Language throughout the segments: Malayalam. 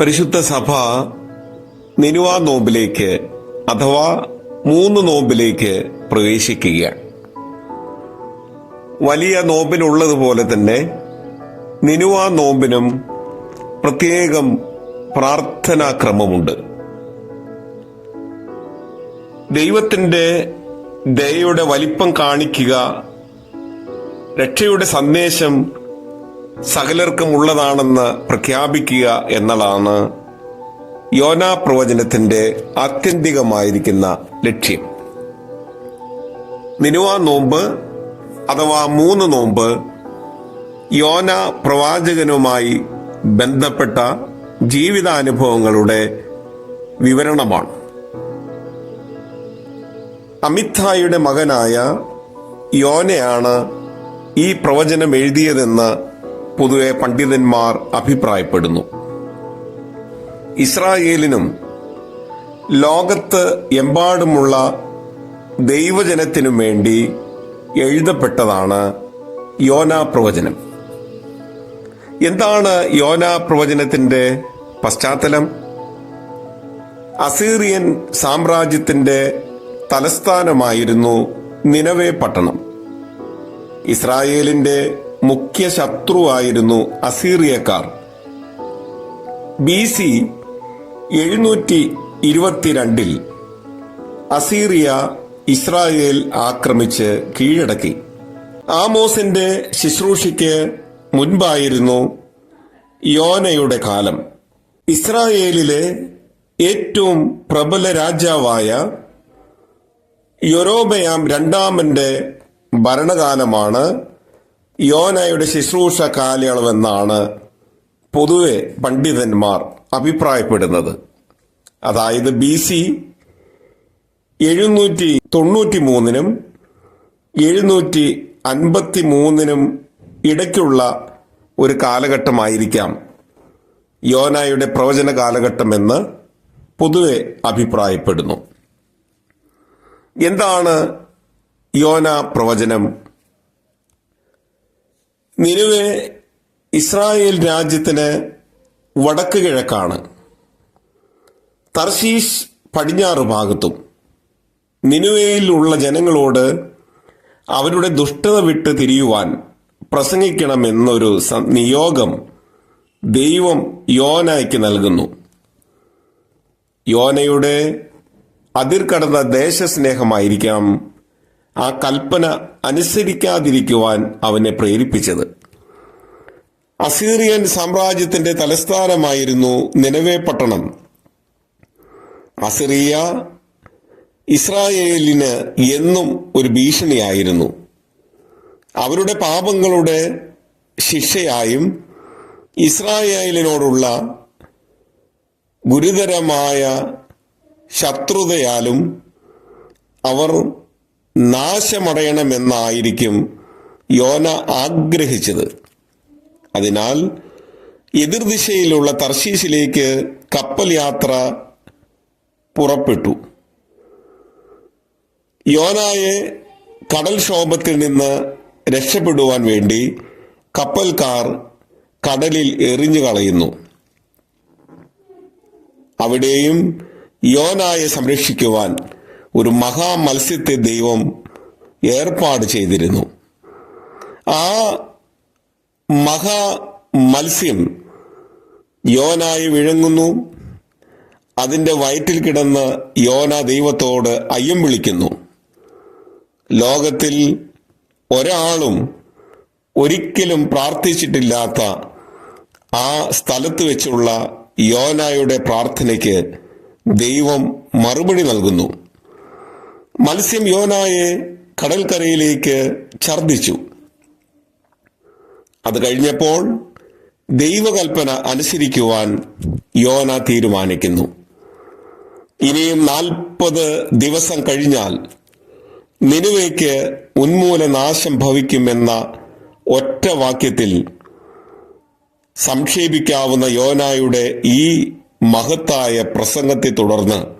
പരിശുദ്ധ സഭ നിനുവാ നോമ്പിലേക്ക് അഥവാ മൂന്ന് നോമ്പിലേക്ക് പ്രവേശിക്കുകയാണ്. വലിയ നോമ്പിനുള്ളതുപോലെ തന്നെ നിനുവാ നോമ്പിനും പ്രത്യേകം പ്രാർത്ഥനാക്രമമുണ്ട്. ദൈവത്തിന്റെ ദയയുടെ വലിപ്പം കാണിക്കുക രക്ഷയുടെ സന്ദേശം സകലർക്കും ഉള്ളതാണെന്ന് പ്രഖ്യാപിക്കുക എന്നതാണ് യോനാ പ്രവചനത്തിന്റെ ആത്യന്തികമായിരിക്കുന്ന ലക്ഷ്യം. നിനുവ നോമ്പ് അഥവാ മൂന്ന് നോമ്പ് യോന പ്രവാചകനുമായി ബന്ധപ്പെട്ട ജീവിതാനുഭവങ്ങളുടെ വിവരണമാണ്. അമിത്തായുടെ മകനായ യോനയാണ് ഈ പ്രവചനം എഴുതിയതെന്ന് പൊതുവെ പണ്ഡിതന്മാർ അഭിപ്രായപ്പെടുന്നു. ഇസ്രായേലിനും ലോകത്ത് എമ്പാടുമുള്ള ദൈവജനത്തിനു വേണ്ടി എഴുതപ്പെട്ടതാണ് യോനാ പ്രവചനം. എന്താണ് യോനാ പ്രവചനത്തിന്റെ പശ്ചാത്തലം? അസീറിയൻ സാമ്രാജ്യത്തിന്റെ തലസ്ഥാനമായിരുന്നു നിനവേ പട്ടണം. ഇസ്രായേലിന്റെ മുഖ്യ ശത്രുവായിരുന്നു അസീറിയക്കാർ. ബി സി എഴുന്നൂറ്റി ഇരുപത്തിരണ്ടിൽ അസീറിയ ഇസ്രായേൽ ആക്രമിച്ച് കീഴടക്കി. ആമോസിന്റെ ശുശ്രൂഷയ്ക്ക് മുൻപായിരുന്നു യോനയുടെ കാലം. ഇസ്രായേലിലെ ഏറ്റവും പ്രബല രാജാവായ യൊരോബയാം രണ്ടാമന്റെ ഭരണകാലമാണ് യോനയുടെ ശുശ്രൂഷ കാലയളവെന്നാണ് പൊതുവെ പണ്ഡിതന്മാർ അഭിപ്രായപ്പെടുന്നത്. അതായത് ബി സി എഴുന്നൂറ്റി തൊണ്ണൂറ്റി മൂന്നിനും എഴുന്നൂറ്റി അൻപത്തി മൂന്നിനും ഇടയ്ക്കുള്ള ഒരു കാലഘട്ടമായിരിക്കാം യോനായുടെ പ്രവചന കാലഘട്ടം എന്ന് പൊതുവെ അഭിപ്രായപ്പെടുന്നു. എന്താണ് യോന പ്രവചനം? നിലവെ ഇസ്രായേൽ രാജ്യത്തിന് വടക്ക് കിഴക്കാണ്. തർശീഷ് പടിഞ്ഞാറ് ഭാഗത്തും നിനുവയിലുള്ള ജനങ്ങളോട് അവരുടെ ദുഷ്ടത വിട്ട് തിരിയുവാൻ പ്രസംഗിക്കണമെന്നൊരു നിയോഗം ദൈവം യോനയ്ക്ക് നൽകുന്നു. യോനയുടെ അതിർകടന്ന ദേശസ്നേഹമായിരിക്കാം ആ കൽപ്പന അനുസരിക്കാതിരിക്കുവാൻ അവനെ പ്രേരിപ്പിച്ചത്. അസീറിയൻ സാമ്രാജ്യത്തിന്റെ തലസ്ഥാനമായിരുന്നു നിലവേ പട്ടണം. അസിറിയ ഇസ്രായേലിന് എന്നും ഒരു ഭീഷണിയായിരുന്നു. അവരുടെ പാപങ്ങളുടെ ശിക്ഷയായും ഇസ്രായേലിനോടുള്ള ഗുരുതരമായ ശത്രുതയാലും അവർ നാശമടയണമെന്നായിരിക്കും യോന ആഗ്രഹിച്ചത്. അതിനാൽ എതിർദിശയിലുള്ള തർശീശിലേക്ക് കപ്പൽ യാത്ര പുറപ്പെട്ടു. യോനായെ കടൽക്ഷോഭത്തിൽ നിന്ന് രക്ഷപ്പെടുവാൻ വേണ്ടി കപ്പൽക്കാർ കടലിൽ എറിഞ്ഞു കളയുന്നു. അവിടെയും യോനായെ സംരക്ഷിക്കുവാൻ ഒരു മഹാമത്സ്യത്തെ ദൈവം ഏർപ്പാട് ചെയ്തിരുന്നു. ആ മഹാ മത്സ്യം യോനായി വിഴുങ്ങുന്നു. അതിന്റെ വയറ്റിൽ കിടന്ന് യോന ദൈവത്തോട് അയ്യം വിളിക്കുന്നു. ലോകത്തിൽ ഒരാളും ഒരിക്കലും പ്രാർത്ഥിച്ചിട്ടില്ലാത്ത ആ സ്ഥലത്ത് വെച്ചുള്ള യോനായുടെ പ്രാർത്ഥനയ്ക്ക് ദൈവം മറുപടി നൽകുന്നു. മത്സ്യം യോനായെ കടൽക്കരയിലേക്ക് ഛർദിച്ചു അത് കഴിഞ്ഞപ്പോൾ ദൈവകൽപ്പന അനുസരിക്കുവാൻ യോന തീരുമാനിക്കുന്നു. ഇനിയും നാൽപ്പത് ദിവസം കഴിഞ്ഞാൽ നിനുവയ്ക്ക് ഉന്മൂലനാശം ഭവിക്കുമെന്ന ഒറ്റ വാക്യത്തിൽ സംക്ഷേപിക്കാവുന്ന യോനായുടെ ഈ മഹത്തായ പ്രസംഗത്തെ തുടർന്ന്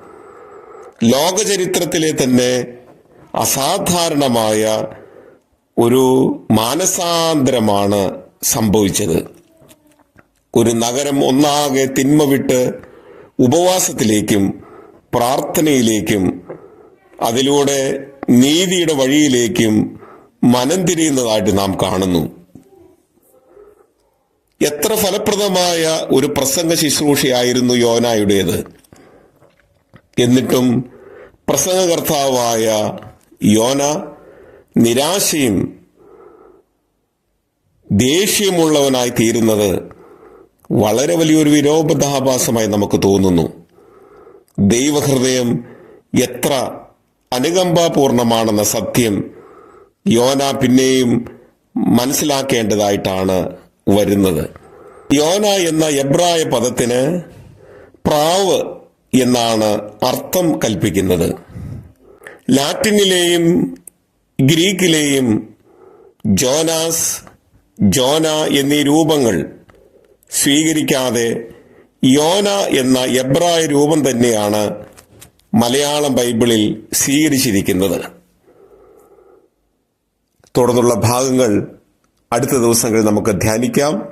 ലോകചരിത്രത്തിലെ തന്നെ അസാധാരണമായ ഒരു മാനസാന്തരമാണ് സംഭവിച്ചത്. ഒരു നഗരം ഒന്നാകെ തിന്മ വിട്ട് ഉപവാസത്തിലേക്കും പ്രാർത്ഥനയിലേക്കും അതിലൂടെ നീതിയുടെ വഴിയിലേക്കും മനം തിരിയുന്നതായിട്ട് നാം കാണുന്നു. എത്ര ഫലപ്രദമായ ഒരു പ്രസംഗ ശുശ്രൂഷയായിരുന്നു യോനായുടേത്. എന്നിട്ടും പ്രസംഗകർത്താവായ യോന നിരാശയും ദേഷ്യമുള്ളവനായി തീരുന്നത് വളരെ വലിയൊരു വിരോപദാഭാസമായി നമുക്ക് തോന്നുന്നു. ദൈവഹൃദയം എത്ര അനുകമ്പാപൂർണമാണെന്ന സത്യം യോന പിന്നെയും മനസ്സിലാക്കേണ്ടതായിട്ടാണ് വരുന്നത്. യോന എന്ന എബ്രായ പദത്തിന് പ്രാവ് എന്നാണ് അർത്ഥം കൽപ്പിക്കുന്നത്. ലാറ്റിനിലെയും ഗ്രീക്കിലെയും ജോനാസ് ജോന എന്നീ രൂപങ്ങൾ സ്വീകരിക്കാതെ യോന എന്ന എബ്രായ രൂപം തന്നെയാണ് മലയാളം ബൈബിളിൽ സ്വീകരിച്ചിരിക്കുന്നത്. തുടർന്നുള്ള ഭാഗങ്ങൾ അടുത്ത ദിവസങ്ങളിൽ നമുക്ക് ധ്യാനിക്കാം.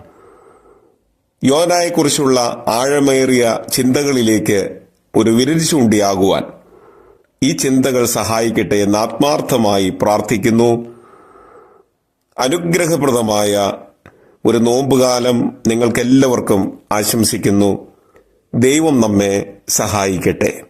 യോനായെക്കുറിച്ചുള്ള ആഴമേറിയ ചിന്തകളിലേക്ക് ഒരു വിരൽ ചൂണ്ടിയാകുവാൻ ഈ ചിന്തകൾ സഹായിക്കട്ടെ എന്ന് ആത്മാർത്ഥമായി പ്രാർത്ഥിക്കുന്നു. അനുഗ്രഹപ്രദമായ ഒരു നോമ്പുകാലം നിങ്ങൾക്കെല്ലാവർക്കും ആശംസിക്കുന്നു. ദൈവം നമ്മെ സഹായിക്കട്ടെ.